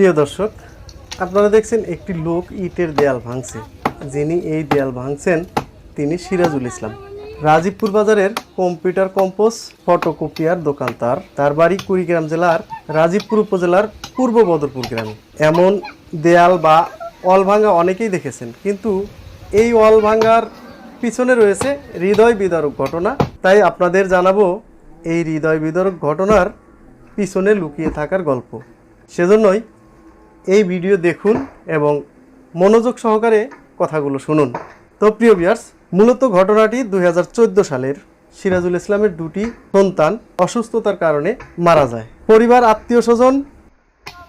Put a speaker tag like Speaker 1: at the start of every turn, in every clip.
Speaker 1: প্রিয় দর্শক, আপনারা দেখছেন একটি লোক ইটের দেয়াল ভাঙছে। যিনি এই দেয়াল ভাঙছেন, তিনি সিরাজুল ইসলাম। রাজীবপুর বাজারের কম্পিউটার কম্পোজ ফটোকপিয়ার দোকান তার। তার বাড়ি কুড়িগ্রাম জেলার রাজীবপুর উপজেলার পূর্ব বদরপুর গ্রামে। এমন দেয়াল বা অল ভাঙা অনেকেই দেখেছেন, কিন্তু এই অল ভাঙার পিছনে রয়েছে হৃদয় বিদারক ঘটনা। তাই আপনাদের জানাব এই হৃদয় বিদারক ঘটনার পিছনে লুকিয়ে থাকার গল্প। সেজন্যই এই ভিডিও দেখুন এবং মনোযোগ সহকারে কথাগুলো শুনুন। তো প্রিয় বিয়ার্স মূলত ঘটনাটি দুই হাজার চোদ্দ সালের সিরাজুল ইসলামের দুটি সন্তান অসুস্থতার কারণে মারা যায়। পরিবার, আত্মীয় স্বজন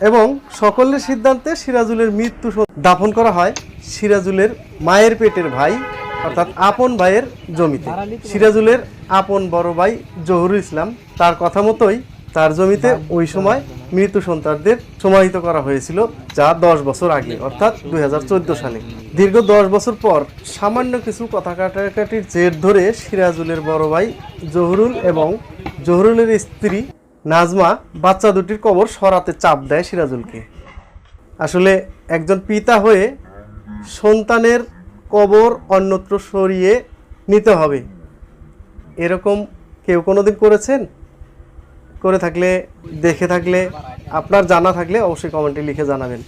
Speaker 1: এবং সকলের সিদ্ধান্তে সিরাজুলের মৃত্যু দাফন করা হয় সিরাজুলের মায়ের পেটের ভাই, অর্থাৎ আপন ভাইয়ের জমিতে। সিরাজুলের আপন বড় ভাই জহুরুল ইসলাম তার কথা মতোই তার জমিতে ওই সময় মৃত সন্তানদের সমাহিত করা হয়েছিল যা দশ বছর আগে, অর্থাৎ দুই হাজার চোদ্দ সালে। দীর্ঘ দশ বছর পর সামান্য কিছু কথা কাটাকাটির জের ধরে সিরাজুলের বড় ভাই জহুরুল এবং জহুরুলের স্ত্রী নাজমা বাচ্চা দুটির কবর সরাতে চাপ দেয় সিরাজুলকে। আসলে একজন পিতা হয়ে সন্তানের কবর অন্যত্র সরিয়ে নিতে হবে। এরকম কেউ কোনোদিন করেছেন? করে থাকলে, দেখে থাকলে, আপনার জানা থাকলে অবশ্যই কমেন্টে লিখে জানাবেন।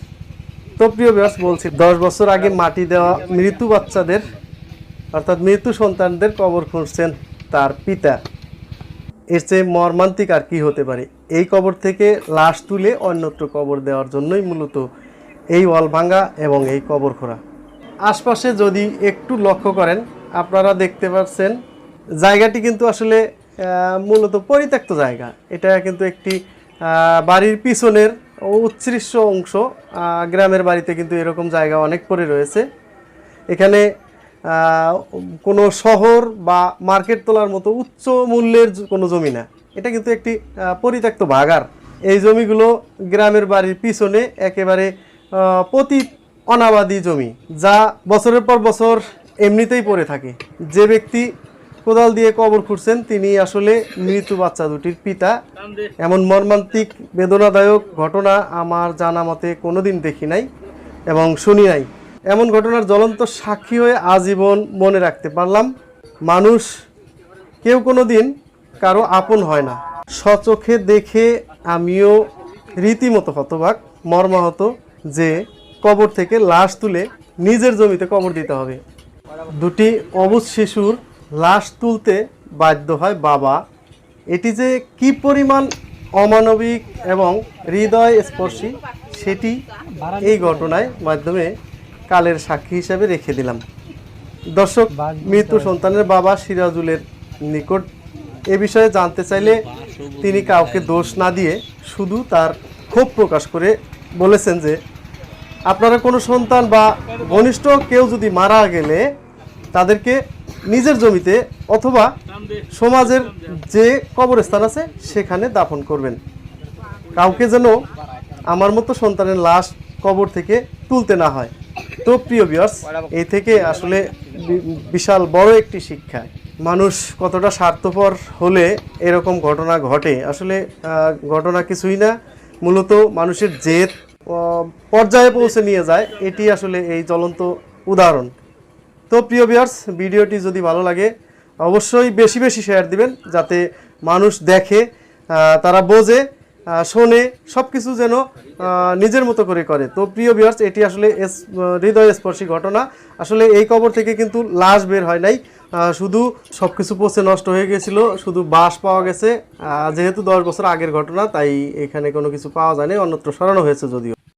Speaker 1: তো প্রিয় ব্যাস বলছি, দশ বছর আগে মাটি দেওয়া মৃত্যু বাচ্চাদের, অর্থাৎ মৃত্যু সন্তানদের কবর খুঁজছেন তার পিতা। এর চেয়ে মর্মান্তিক আর কি হতে পারে? এই কবর থেকে লাশ তুলে অন্যত্র কবর দেওয়ার জন্যই মূলত এই ওয়াল ভাঙ্গা এবং এই কবর খোঁড়া আশপাশে যদি একটু লক্ষ্য করেন, আপনারা দেখতে পাচ্ছেন, জায়গাটি কিন্তু আসলে মূলত পরিত্যক্ত জায়গা। এটা কিন্তু একটি বাড়ির পিছনের উচ্ছৃষ্ট অংশ গ্রামের বাড়িতে কিন্তু এরকম জায়গা অনেক পড়ে রয়েছে। এখানে কোনো শহর বা মার্কেট তোলার মতো উচ্চ মূল্যের কোনো জমি না। এটা কিন্তু একটি পরিত্যক্ত ভাগার এই জমিগুলো গ্রামের বাড়ির পিছনে একেবারে প্রতি অনাবাদী জমি, যা বছরের পর বছর এমনিতেই পড়ে থাকে। যে ব্যক্তি কোদাল দিয়ে কবর খুঁড়ছেন তিনি আসলে মৃত বাচ্চা দুটির পিতা। এমন মর্মান্তিক, বেদনাদায়ক ঘটনা আমার জানা মতে কোনোদিন দেখি নাই এবং শুনি নাই। এমন ঘটনার জ্বলন্ত সাক্ষী হয়ে আজীবন মনে রাখতে পারলাম, মানুষ কেউ কোনো দিন কারও আপন হয় না। সচোখে দেখে আমিও রীতিমতো হতবাক, মর্মাহত যে কবর থেকে লাশ তুলে নিজের জমিতে কবর দিতে হবে। দুটি অবুজ শিশুর লাশ তুলতে বাধ্য হয় বাবা। এটি যে কি পরিমাণ অমানবিক এবং হৃদয় স্পর্শী সেটি এই ঘটনায় মাধ্যমে কালের সাক্ষী হিসাবে রেখে দিলাম। দর্শক, মৃত্যু সন্তানের বাবা সিরাজুলের নিকট এ বিষয়ে জানতে চাইলে তিনি কাউকে দোষ না দিয়ে শুধু তার ক্ষোভ প্রকাশ করে বলেছেন যে, আপনারা কোনো সন্তান বা ঘনিষ্ঠ কেউ যদি মারা গেলে তাদেরকে নিজের জমিতে অথবা সমাজের যে কবরস্থান আছে, সেখানে দাফন করবেন। কাউকে যেন আমার মতো সন্তানের লাশ কবর থেকে তুলতে না হয়। তো প্রিয় বিয়ার্স এই থেকে আসলে বিশাল বড় একটি শিক্ষা। মানুষ কতটা স্বার্থপর হলে এরকম ঘটনা ঘটে? আসলে ঘটনা কিছুই না। মূলত মানুষের জেদ পর্যায়ে পৌঁছে নিয়ে যায়, এটি আসলে এই জ্বলন্ত উদাহরণ। তো প্রিয় ভিউয়ার্স ভিডিওটি যদি ভালো লাগে, অবশ্যই বেশি বেশি শেয়ার দিবেন, যাতে মানুষ দেখে তারা বোঝে শোনে সব কিছু যেন নিজের মতো করে করে। তো প্রিয় ভিউয়ার্স এটি আসলে হৃদয় স্পর্শী ঘটনা। আসলে এই কবর থেকে কিন্তু লাশ বের হয় নাই। শুধু সব কিছু পচে নষ্ট হয়ে গেছিল, শুধু বাঁশ পাওয়া গেছে। যেহেতু দশ বছর আগের ঘটনা, তাই এখানে কোনো কিছু পাওয়া যায়নি, অন্যত্র সরানো হয়েছে যদিও।